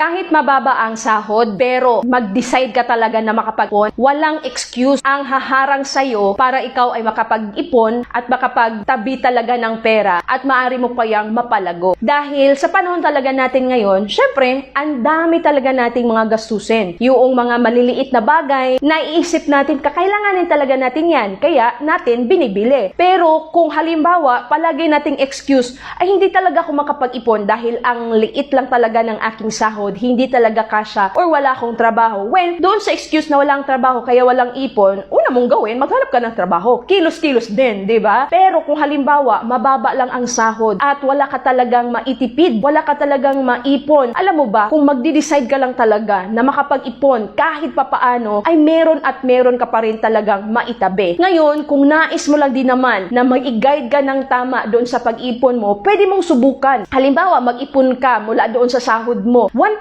Kahit mababa ang sahod, pero mag-decide ka talaga na makapag-ipon, walang excuse ang haharang sa'yo para ikaw ay makapag-ipon at makapagtabi talaga ng pera at maaari mo kayang mapalago. Dahil sa panahon talaga natin ngayon, syempre, ang dami talaga nating mga gastusin. Yung mga maliliit na bagay, naiisip natin, kakailanganin talaga natin yan, kaya natin binibili. Pero kung halimbawa, palagi nating excuse, ay hindi talaga ako makapag-ipon dahil ang liit lang talaga ng aking sahod, hindi talaga kasya or wala akong trabaho. Well, doon sa excuse na walang trabaho kaya walang ipon, una mong gawin, maghanap ka ng trabaho. Kilos-kilos din, di ba? Pero kung halimbawa, mababa lang ang sahod at wala ka talagang maitipid, wala ka talagang maipon, alam mo ba, kung magdi-decide ka lang talaga na makapag-ipon kahit papaano, ay meron at meron ka pa rin talagang maitabi. Ngayon, kung nais mo lang din naman na mag-guide ka ng tama doon sa pag-ipon mo, pwede mong subukan. Halimbawa, mag-ipon ka mula doon sa sahod mo.